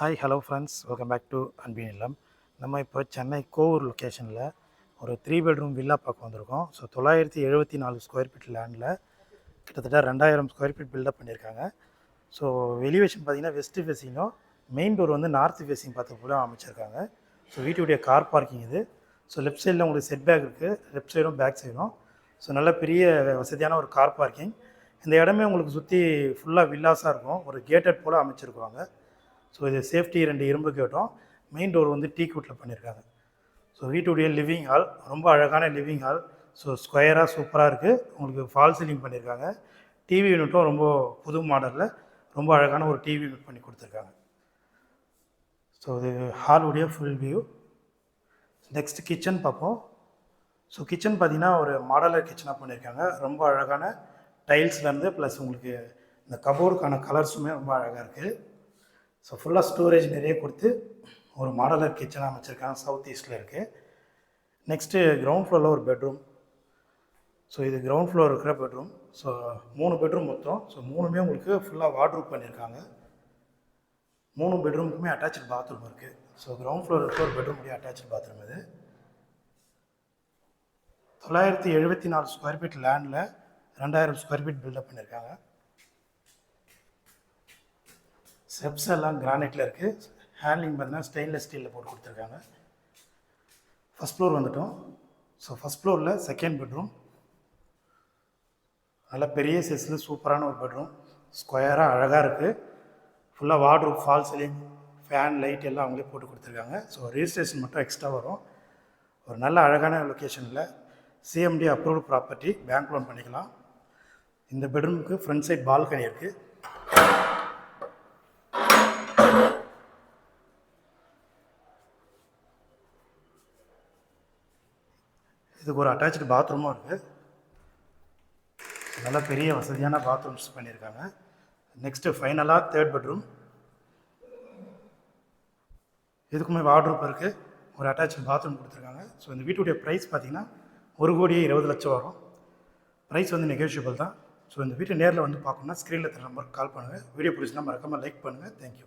Hi hello friends welcome back to Anbin Illam நம்ம இப்போ சென்னை கோவூர் லொக்கேஷனில் ஒரு த்ரீ பெட்ரூம் வில்லா பார்க்க வந்திருக்கோம். ஸோ தொள்ளாயிரத்தி எழுபத்தி நாலு ஸ்கொயர் ஃபீட் லேண்டில் கிட்டத்தட்ட ரெண்டாயிரம் ஸ்கொயர் ஃபீட் பில்டப் பண்ணியிருக்காங்க. ஸோ வெளிவேஷன் பார்த்தீங்கன்னா வெஸ்ட் ஃபேஸிங்கும் மெயின் டோர் வந்து நார்த் ஃபேஸிங் பார்த்து போல அமைச்சிருக்காங்க. ஸோ வீட்டுடைய கார் பார்க்கிங் இது. ஸோ லெஃப்ட் சைடில் உங்களுக்கு செட் பேக் இருக்குது லெஃப்ட் சைடும் பேக் சைடும் ஸோ நல்ல பெரிய வசதியான ஒரு கார் பார்க்கிங் இந்த இடமே உங்களுக்கு சுற்றி ஃபுல்லாக வில்லாஸாக இருக்கும். ஒரு கேட்டட் போல் அமைச்சிருக்குவாங்க ஸோ இது சேஃப்டி ரெண்டு இரும்பு கேட்டோம். மெயின் டோர் வந்து டீ குட்டில் பண்ணியிருக்காங்க ஸோ வீட்டுடைய லிவிங் ஹால் ரொம்ப அழகான லிவிங் ஹால் ஸோ ஸ்கொயராக சூப்பராக இருக்குது உங்களுக்கு ஃபால் சீலிங் பண்ணியிருக்காங்க டிவி யூனிட்டும் ரொம்ப புது மாடலில் ரொம்ப அழகான ஒரு டிவி யூனிட் பண்ணி கொடுத்துருக்காங்க. ஸோ இது ஹாலுடைய ஃபுல் வியூ நெக்ஸ்ட் கிச்சன் பார்ப்போம். ஸோ கிச்சன் பார்த்தீங்கன்னா ஒரு மாடலர் கிச்சனாக பண்ணியிருக்காங்க ரொம்ப அழகான டைல்ஸ்லேருந்து ப்ளஸ் உங்களுக்கு இந்த கபோர்டுக்கான கலர்ஸுமே ரொம்ப அழகாக இருக்குது ஸோ ஃபுல்லாக ஸ்டோரேஜ் நிறைய கொடுத்து ஒரு மாடலர் கிச்சன் அமைச்சிருக்காங்க சவுத் ஈஸ்டில் இருக்குது நெக்ஸ்ட்டு கிரவுண்ட் ஃப்ளோரில் ஒரு பெட்ரூம் ஸோ இது கிரவுண்ட் ஃப்ளோர் இருக்கிற பெட்ரூம் ஸோ மூணு பெட்ரூம் மொத்தம். ஸோ மூணுமே உங்களுக்கு ஃபுல்லாக வாட்ரூப் பண்ணியிருக்காங்க மூணு பெட்ரூமுக்குமே அட்டாச்சு பாத்ரூம் இருக்குது ஸோ கிரவுண்ட் ஃப்ளோர் இருக்க ஒரு பெட்ரூமுடைய அட்டாச்சு பாத்ரூம் இது. தொள்ளாயிரத்தி எழுபத்தி நாலு ஸ்கொயர் ஃபீட் லேண்டில் ரெண்டாயிரம் ஸ்கொயர் ஃபீட் பில்டப் பண்ணியிருக்காங்க ஸ்டெப்ஸ் எல்லாம் கிரானைட்டில் இருக்குது ஹேண்ட்லிங் பார்த்தீங்கன்னா ஸ்டெயின்லெஸ் ஸ்டீலில் போட்டு கொடுத்துருக்காங்க. ஃபஸ்ட் ஃப்ளோர் வந்துட்டோம். ஸோ ஃபஸ்ட் ஃப்ளோரில் செகண்ட் பெட்ரூம் நல்ல பெரிய சைஸில் சூப்பரான ஒரு பெட்ரூம் ஸ்கொயராக அழகாக இருக்குது ஃபுல்லாக wardrobe false ceiling fan light எல்லாம் அவங்களே போட்டு கொடுத்துருக்காங்க. ஸோ ரிஜிஸ்ட்ரேஷன் மட்டும் எக்ஸ்ட்ரா வரும். ஒரு நல்ல அழகான லொக்கேஷனில் CMD approved property bank loan பண்ணிக்கலாம். இந்த பெட்ரூமுக்கு ஃப்ரண்ட் சைட் பால்கனி இருக்குது இதுக்கு ஒரு அட்டாச்சு பாத்ரூமும் இருக்குது நல்லா பெரிய வசதியான பாத்ரூம்ஸ் பண்ணியிருக்காங்க. நெக்ஸ்ட்டு ஃபைனலாக தேர்ட் பெட்ரூம் இதுக்குமே வார்ட்ரூப் இருக்குது ஒரு அட்டாச் பாத்ரூம் கொடுத்துருக்காங்க. ஸோ இந்த வீட்டுடைய ப்ரைஸ் பார்த்தீங்கன்னா ஒரு கோடியே இருபது லட்சம் வரும். ப்ரைஸ் வந்து நெகோஷியபிள் தான். ஸோ இந்த வீட்டை நேரில் வந்து பார்க்கணுன்னா ஸ்க்ரீனில் தர நம்பருக்கு கால் பண்ணுங்கள் வீடியோ பிடிச்சினா மறக்காமல் லைக் பண்ணுங்கள் தேங்க்யூ